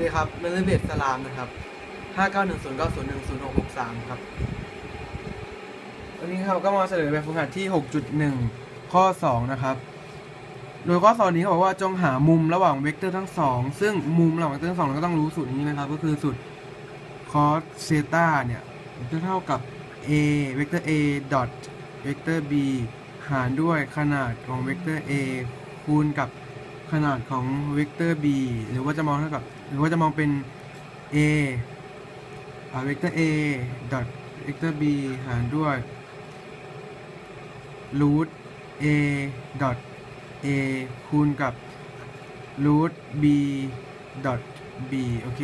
ดีครับเมลเบตสลามนะครับ5910901063ครับ วันนี้ครับก็มาเฉลยแบบฝึกหัดที่6.1ข้อ2นะครับ โดยข้อสอนนี้เขาบอกว่าจงหามุมระหว่างเวกเตอร์ทั้งสองซึ่งมุมระหว่างเวกเตอร์ทั้งสองเราก็ต้องรู้สูตรนี้นะครับ ก็คือสูตร cos เซตาเนี่ยจะเท่ากับ a เวกเตอร์ a ดอทเวกเตอร์ b หารด้วยขนาดของเวกเตอร์ a คูณกับ ขนาดของเวกเตอร์ b หรือว่าจะมองเท่ากับ หรือว่าจะมองเป็น a อ่าเวกเตอร์ a ดอทเวกเตอร์ b หารด้วย root a ดอท a คูณกับ root b ดอท b โอเค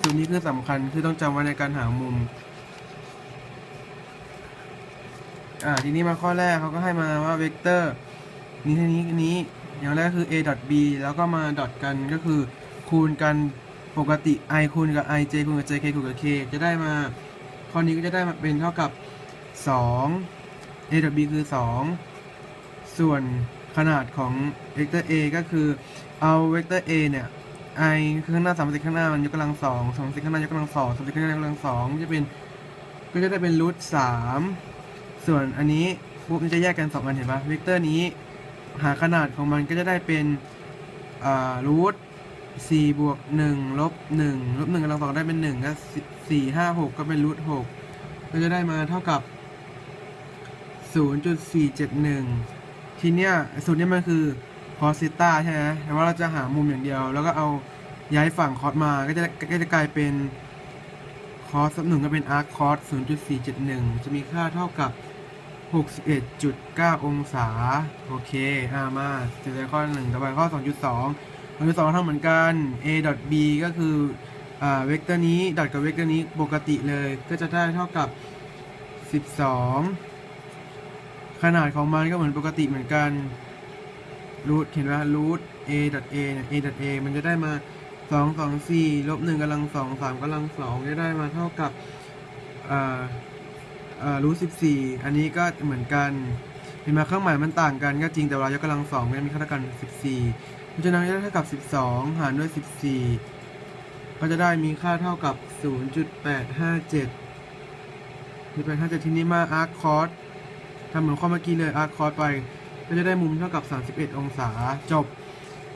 สูตรนี้คือสำคัญคือต้องจำไว้ในการหามุม อ่าทีนี้มาข้อแรกเขาก็ให้มาว่าเวกเตอร์นี้เท่านี้นี้ อย่างแรกคือ a dot b แล้วก็มาดอทกันก็คือ คูณกันปกติ i คูณกับ i j คูณกับ j k คูณกับ k จะได้มาข้อนี้ก็จะได้มาเป็นเท่ากับ 2 a dot b คือ 2 ส่วนขนาดของเวกเตอร์ a ก็คือเอาเวกเตอร์ a เนี่ย i คือข้างหน้าสามสิบข้างหน้ามันยกกำลังสองสองสิบข้างหน้ายกกำลังสองสามสิบข้างหน้ายกกำลังสองจะเป็นก็จะได้เป็นรูทสามส่วนอันนี้ปุ๊บมันจะแยกกันสองอันเห็นปะเวกเตอร์นี้ หาขนาดของมันก็จะได้เป็นรูทสี่บวกหนึ่งลบหนึ่งลบหนึ่งกำลังสองได้เป็นหนึ่งก็สี่ห้าหกก็เป็นรูทหกก็จะได้มาเท่ากับศูนย์จุดสี่เจ็ดหนึ่งทีเนี้ยสูตรเนี้ยมันคือคอสซิต้าใช่ไหมแต่ว่าเราจะหามุมอย่างเดียว แล้วก็เอาย้ายฝั่งคอสมาก็จะก็จะกลายเป็นคอสหนึ่งก็เป็นอาร์คคอส0.471จะมีค่าเท่ากับ 61.9 องศา โอเคอามาเจแล้วข้อหนึ่งต่อไปข้อ 2.2 2.2ทำเหมือนกัน a b ก็คืออ่าเวกเตอร์นี้ดอทกับเวกเตอร์นี้ปกติเลยก็จะได้เท่ากับ 12 ขนาดของมันก็เหมือนปกติเหมือนกันรูทเห็นว่ารูท a dot a เนี่ย a dot a มันจะได้มาสองสองสี่ลบหนึ่งกำลังสองสามกำลังสองจะได้มาเท่ากับอ่า รูทสิบสี่อันนี้ก็เหมือนกันเห็นไหมเครื่องหมายมันต่างกันก็จริงแต่เวลายกกำลังสองมันมีค่าเท่ากันสิบสี่เพราะฉะนั้นเท่ากับสิบสองหารด้วยสิบสี่ก็จะได้มีค่าเท่ากับศูนย์จุดแปดห้าเจ็ดจุดแปดห้าเจ็ดทีนี้มาอาร์คคอร์สทำเหมือนข้อเมื่อกี้เลยอาร์คคอร์สไปก็จะได้มุมเท่ากับ 31 องศาจบ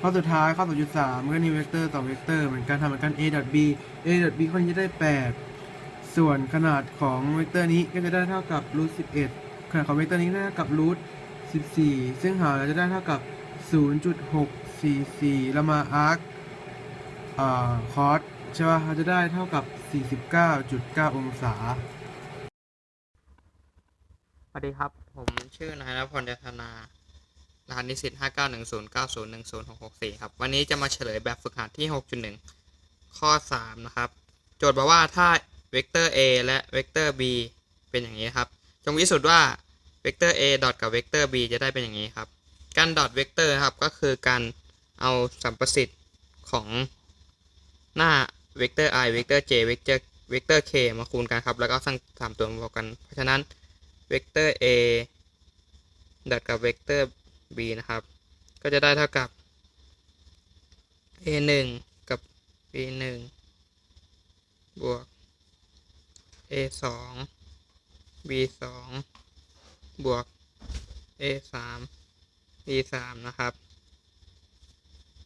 ข้อสุดท้ายข้อ 2.3ก็นี่เวกเตอร์ต่อเวกเตอร์เหมือนกันทำเหมือนกัน a b a b ข้อนี้จะได้ 8 ส่วนขนาดของเวกเตอร์นี้ก็จะได้เท่ากับรูท11ขนาดของเวกเตอร์นี้ได้เท่ากับรูท14ซึ่งหารแล้วจะได้เท่ากับ0.644แล้วมาอาร์คอ่าคอสใช่ป่ะเขาจะได้เท่ากับ 49.9 องศา สวัสดีครับ ผมชื่อนายนพลยธนารหัสนิสิต 5910901066ครับ วันนี้จะมาเฉลยแบบฝึกหัดที่ 6.1 ข้อ 3 นะครับ โจทย์บอกว่าถ้า เวกเตอร์ a และเวกเตอร์ b เป็นอย่างนี้ครับ จงวิสูจน์ว่าเวกเตอร์ a ดอทกับเวกเตอร์ b จะได้เป็นอย่างนี้ครับ การดอทเวกเตอร์ครับก็คือการเอาสัมประสิทธิ์ของหน้าเวกเตอร์ i เวกเตอร์ j เวกเตอร์เวกเตอร์ k มาคูณกันครับ แล้วก็สร้างสามตัวมาบวกกัน เพราะฉะนั้นเวกเตอร์ a ดัดกับเวกเตอร์ b นะครับ ก็จะได้เท่ากับ a 1กับ b 1บวก a 2 b 2บวก a 3 b 3นะครับ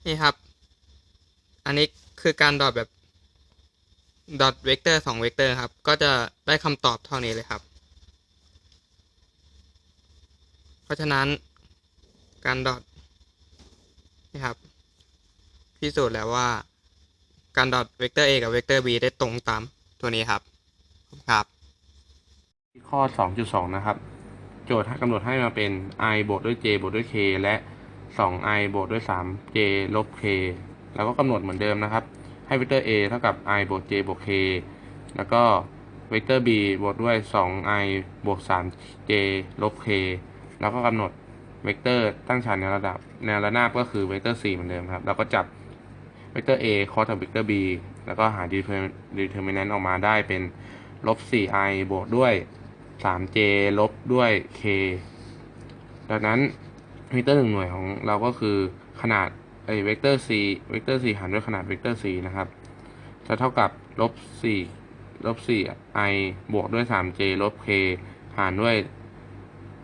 นี่ครับ อันนี้คือการดอทแบบดอทเวกเตอร์สองเวกเตอร์ครับ ก็จะได้คำตอบเท่านี้เลยครับ เพราะฉะนั้นการดอทนี่ครับพิสูจน์แล้วว่าการดอทเวกเตอร์ a กับเวกเตอร์ b ได้ตรงตามตัวนี้ครับขอบ ครับ ข้อ 2.2 นะครับ โจทย์กำหนดให้มาเป็น i บวกด้วย j บวกด้วย k และ 2i บวกด้วย 3j ลบ k แล้วก็กำหนดเหมือนเดิมนะครับ ให้เวกเตอร์ a เท่ากับ i บวก j บวก k แล้วก็เวกเตอร์ b บวกด้วย 2i บวก 3j ลบ k แล้วก็กำหนดเวกเตอร์ตั้งฉากในระดับแนวระนาบก็คือเวกเตอร์4เหมือนเดิมครับ แล้วก็จับเวกเตอร์ a คอสกับเวกเตอร์ b แล้วก็หา determinant ออกมาได้เป็น ลบ 4i บวกด้วย 3j ลบด้วย k ดังนั้นมิเตอร์หนึ่งหน่วยของเราก็คือขนาดเอเวกเตอร์ c เวกเตอร์ c หารด้วยขนาดเวกเตอร์ c นะครับจะเท่ากับลบ 4 ลบ 4 i บวกด้วย 3j ลบ k หารด้วย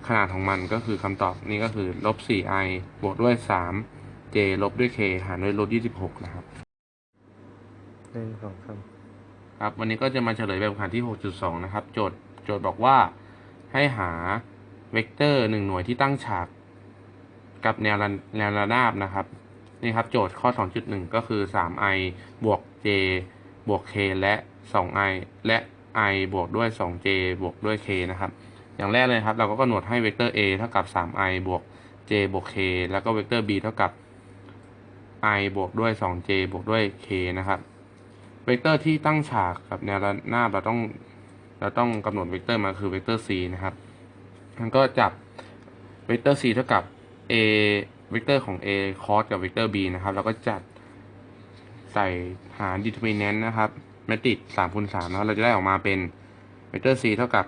ขนาดของมันก็คือคำตอบนี้ก็คือลบ 4i บวกด้วย 3j ลบด้วย k หารด้วยลบ 26 นะครับหนึ่งสองสาม ครับ วันนี้ก็จะมาเฉลยแบบฝึกหัดที่ 6.2 นะครับ โจทย์โจทย์บอกว่าให้หาเวกเตอร์หนึ่งหน่วยที่ตั้งฉากกับแนวระแนวระนาบนะครับนี่ครับโจทย์ข้อ 2.1 ก็คือ 3i บวก j บวก k และ 2i และ i บวกด้วย 2j บวกด้วย k นะครับ อย่างแรกเลยครับ เราก็กำหนดให้เวกเตอร์ a เท่ากับ 3i บวก j บวก k แล้วก็เวกเตอร์ b เท่ากับ i บวกด้วย 2j บวกด้วย k นะครับ เวกเตอร์ที่ตั้งฉากกับแนวระนาบเราต้องเราต้องกำหนดเวกเตอร์มาคือเวกเตอร์ c นะครับมันก็จับเวกเตอร์ c เท่ากับ a เวกเตอร์ของ a cos กับเวกเตอร์ b นะครับเราก็จัดใส่หาร determinant นะครับแมตริกสามคูณสามแล้วเราจะได้ออกมาเป็นเวกเตอร์ c เท่ากับ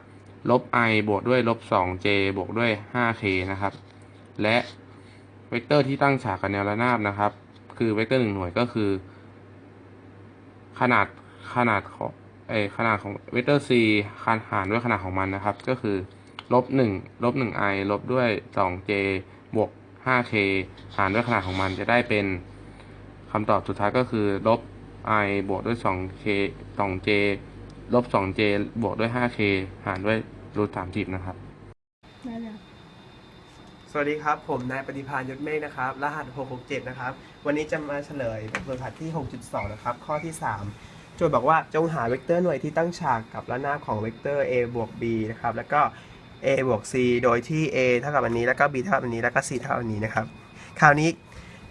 ลบ i บวกด้วยลบ 2j บวกด้วย 5k นะครับ และเวกเตอร์ที่ตั้งฉากกับแนวระนาบนะครับ คือเวกเตอร์หนึ่งหน่วยก็คือ ขนาดขนาดของเอขนาดของเวกเตอร์ c คานหารด้วยขนาดของมันนะครับ ก็คือลบหนึ่งลบหนึ่ง i ลบด้วยสอง j บวกห้า k หารด้วยขนาดของมันจะได้เป็นคำตอบสุดท้ายก็คือลบ i บวกด้วยสอง k สอง j ลบสอง j บวกด้วยห้า k หารด้วยรูทสามสิบนะครับ สวัสดีครับ ผมนายปฏิพานยศเมฆนะครับ รหัส 667 นะครับ วันนี้จะมาเฉลยแบบฝึกหัดที่ 6.2 นะครับ ข้อที่ 3 โจทย์บอกว่าจงหาเวกเตอร์หน่วยที่ตั้งฉากกับระนาบของเวกเตอร์ a บวก b นะครับ แล้วก็ a บวก c โดยที่ a เท่ากับอันนี้ แล้วก็ b เท่ากับอันนี้ แล้วก็ c เท่ากับอันนี้นะครับ คราวนี้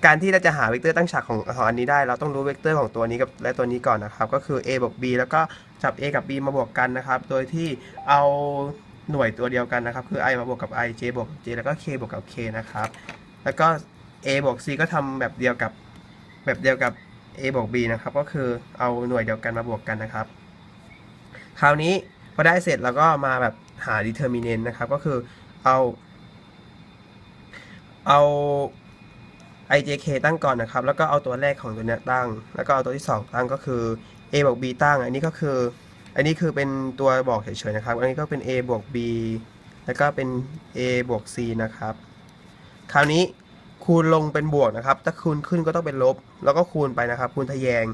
การที่เราจะหาเวกเตอร์ตั้งฉากของของอันนี้ได้ เราต้องรู้เวกเตอร์ของตัวนี้กับและตัวนี้ก่อนนะครับ ก็คือ a บวก b แล้วก็จับ a กับ b มาบวกกันนะครับ โดยที่เอา หน่วยตัวเดียวกันนะครับ คือ i มาบวกกับ i j บวกกับ j แล้วก็ k บวกกับ k นะครับ แล้วก็ a บวก c ก็ทำแบบเดียวกับแบบเดียวกับ a บวก b นะครับ ก็คือเอาหน่วยเดียวกันมาบวกกันนะครับ คราวนี้พอได้เสร็จเราก็มาแบบหา determinant นะครับ ก็คือเอาเอา ijk ตั้งก่อนนะครับ แล้วก็เอาตัวแรกของตัวเนี้ยตั้ง แล้วก็เอาตัวที่ 2 ตั้งก็คือ a บวก b ตั้ง อันนี้ก็คือ อันนี้คือเป็นตัวบอกเฉยๆนะครับ อันนี้ก็เป็น a บวก b แล้วก็เป็น a บวก c นะครับ คราวนี้คูณลงเป็นบวกนะครับ ถ้าคูณขึ้นก็ต้องเป็นลบ แล้วก็คูณไปนะครับ คูณทะแยง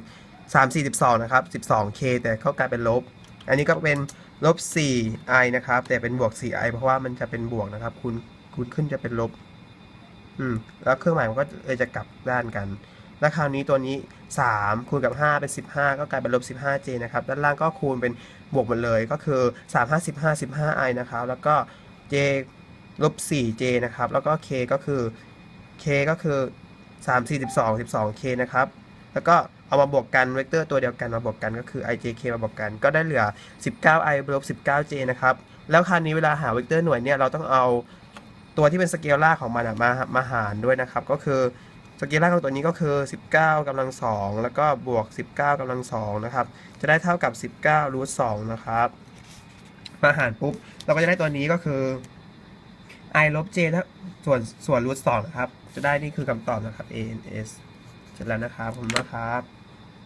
3 4 12 นะครับ 12k แต่เข้ากลายเป็นลบ อันนี้ก็เป็นลบ 4i นะครับ แต่เป็นบวก 4i เพราะว่ามันจะเป็นบวกนะครับ คูณคูณขึ้นจะเป็นลบ อืม แล้วเครื่องหมายมันก็เลยจะกลับด้านกัน แล้วคราวนี้ตัวนี้ 3 คูณกับ 5 เป็น 15 ก็กลายเป็นลบ 15j นะครับ ด้านล่างก็คูณเป็นบวกหมดเลยก็คือ 3 5 15 15i นะครับ แล้วก็ j ลบ 4j นะครับ แล้วก็ k ก็คือ k ก็คือ 3 4 12 12k นะครับ แล้วก็เอามาบวกกันเวกเตอร์ตัวเดียวกันมาบวกกันก็คือ ijk มาบวกกัน ก็ได้เหลือ 19i ลบ 19j นะครับ แล้วคราวนี้เวลาหาเวกเตอร์หน่วยเนี่ยเราต้องเอาตัวที่เป็นสเกลล่าของมันมามาหารด้วยนะครับ ก็คือ สเกลล่าของตัวนี้ก็คือ 19กำลัง 2 แล้วก็บวก 19กำลัง 2 นะครับ จะได้เท่ากับ 19รูท2นะครับ มาหารปุ๊บ เราก็จะได้ตัวนี้ก็คือ i ลบ j ถ้าส่วนส่วนรูท2นะครับ จะได้นี่คือคำตอบนะครับ ans เสร็จแล้วนะครับผมนะครับ